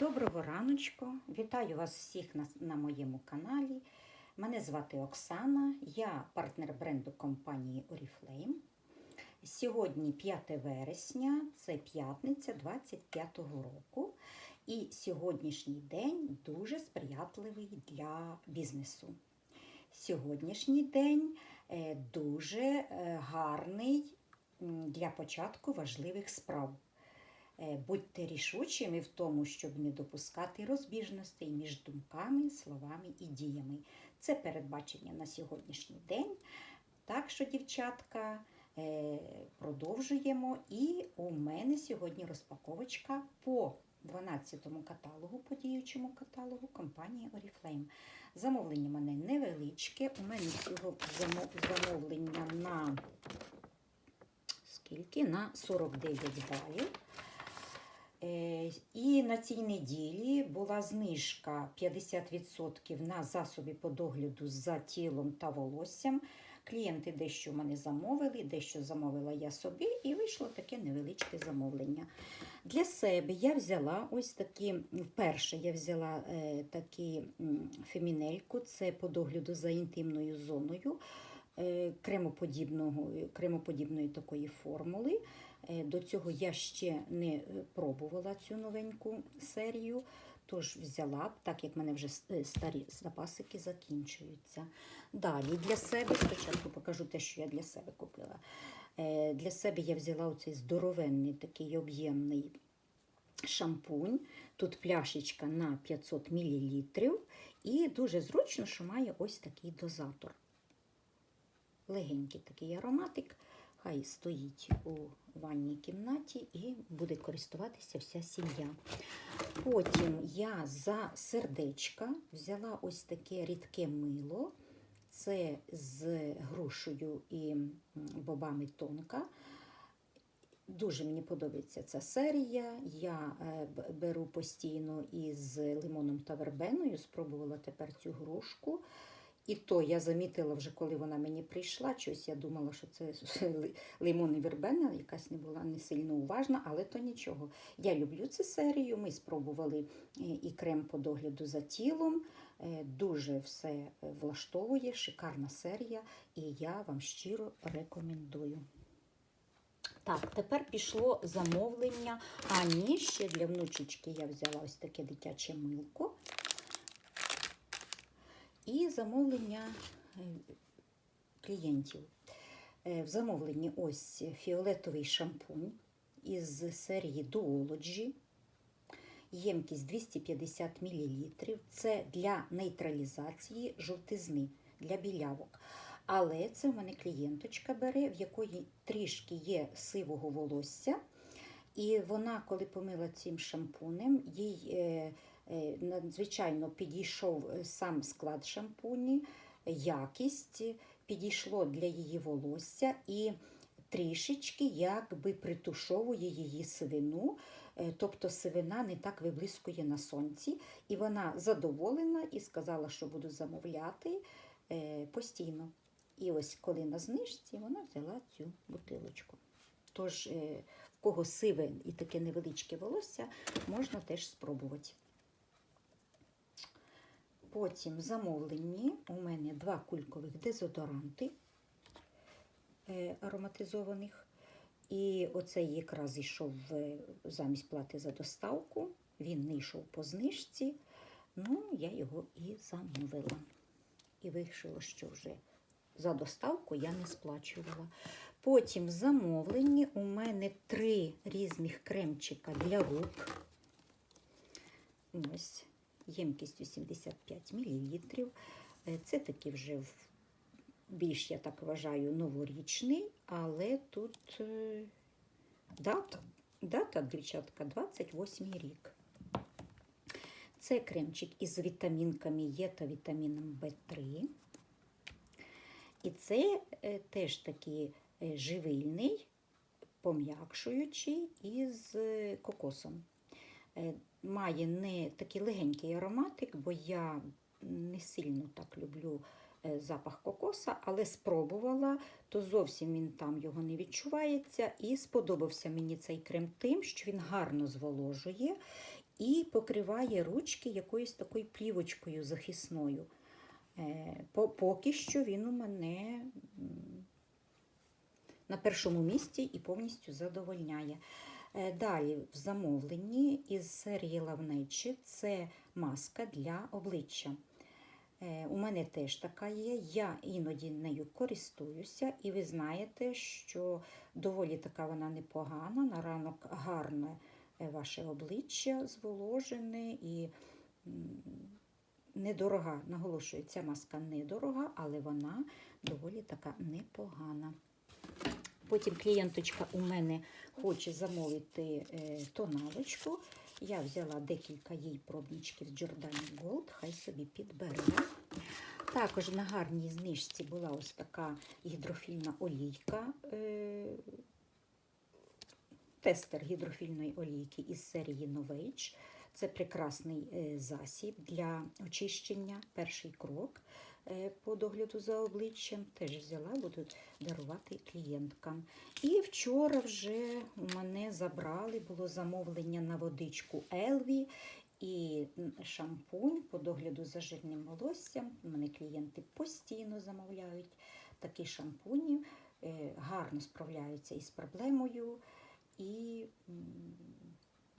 Доброго раночку! Вітаю вас всіх на, на моєму каналі. Мене звати Оксана, я партнер бренду компанії Oriflame. Сьогодні 5 вересня, це п'ятниця 25-го року. І сьогоднішній день дуже сприятливий для бізнесу. Сьогоднішній день е, дуже е, гарний для початку важливих справ. Е, Будьте рішучими в тому, щоб не допускати розбіжностей між думками, словами і діями. Це передбачення на сьогоднішній день. Так що, дівчатка, е, продовжуємо. І у мене сьогодні розпаковочка по 12-му каталогу, по діючому каталогу компанії Oriflame. Замовлення в мене невеличке. У мене замо- замовлення на скільки? На 49 балів. Е, І на цій неділі була знижка 50% на засоби по догляду за тілом та волоссям. Клієнти дещо мене замовили, дещо замовила я собі, і вийшло таке невеличке замовлення. Для себе я взяла ось такі, вперше я взяла е, такі фемінельку, це по догляду за інтимною зоною е, кремоподібної такої формули. Е, До цього я ще не е, пробувала цю новеньку серію, тож взяла б, так як в мене вже е, старі запасики закінчуються. Далі для себе спочатку покажу те, що я для себе купила. Для себе я взяла оцей здоровенний такий об'ємний шампунь. Тут пляшечка на 500 мл. І дуже зручно, що має ось такий дозатор. Легенький такий ароматик. Хай стоїть у ванній кімнаті і буде користуватися вся сім'я. Потім я за сердечка взяла ось таке рідке мило. Це з грушею і бобами тонка. Дуже мені подобається ця серія. Я е, беру постійно із лимоном та вербеною. Спробувала тепер цю грушку. І то я замітила вже, коли вона мені прийшла. Щось я думала, що це лимон і вербена, якась не була не сильно уважна, але то нічого. Я люблю цю серію. Ми спробували е, і крем по догляду за тілом. Е, Дуже все е, влаштовує, шикарна серія, і я вам щиро рекомендую. Так, тепер пішло замовлення. А ні, ще для внучечки я взяла ось таке дитяче милко. І замовлення е, клієнтів. Е, В замовленні ось фіолетовий шампунь із серії Duology. Ємкість 250 мл. Це для нейтралізації жовтизни, для білявок. Але це в мене клієнточка бере, в якої трішки є сивого волосся. І вона, коли помила цим шампунем, їй е, надзвичайно підійшов е, сам склад шампуні, якість, підійшло для її волосся і трішечки якби притушовує її сивину, е, тобто сивина не так виблискує на сонці. І вона задоволена і сказала, що буду замовляти е, постійно. І ось коли на знижці вона взяла цю бутилочку. Тож, е, в кого сиве і таке невеличке волосся, можна теж спробувати. Потім в замовленні у мене два кулькових дезодоранти е, ароматизованих. І оцей якраз йшов е, замість плати за доставку. Він не йшов по знижці. Ну, я його і замовила. І вийшло, що вже за доставку я не сплачувала. Потім в замовленні у мене три різних кремчика для рук. Ось, ємкість 85 мл. Це такий вже більш, я так вважаю, новорічний, але тут е, дата, дата, дівчатка, 28 рік. Це кремчик із вітамінками Е та вітаміном В3. І це е, теж такий е, живильний, пом'якшуючий із е, кокосом. Має не такий легенький ароматик, бо я не сильно так люблю е, запах кокоса, але спробувала, то зовсім він там його не відчувається. І сподобався мені цей крем тим, що він гарно зволожує і покриває ручки якоюсь такою плівочкою захисною. Е, Поки що він у мене на першому місці і повністю задовольняє. Е, Далі в замовленні із серії Лавнечі це маска для обличчя. Е, У мене теж така є. Я іноді нею користуюся, і ви знаєте, що доволі така вона непогана. На ранок гарне е, ваше обличчя зволожене і недорога. Наголошую, ця маска недорога, але вона доволі така непогана. Потім клієнточка у мене хоче замовити е, тоналочку. Я взяла декілька їй пробничків з Giordani Gold, хай собі підбере. Також на гарній знижці була ось така гідрофільна олійка. Е, тестер гідрофільної олійки із серії Novage. Це прекрасний е, засіб для очищення. Перший крок е, по догляду за обличчям. Теж взяла, буду дарувати клієнткам. І вчора вже у мене забрали, було замовлення на водичку Елві і шампунь по догляду за жирним волоссям. У мене клієнти постійно замовляють такі шампуні, е, гарно справляються із проблемою і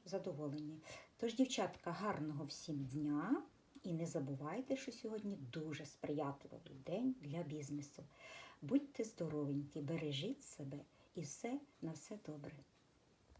задоволені. Тож, дівчатка, гарного всім дня! І не забувайте, що сьогодні дуже сприятливий день для бізнесу. Будьте здоровенькі, бережіть себе і все на все добре.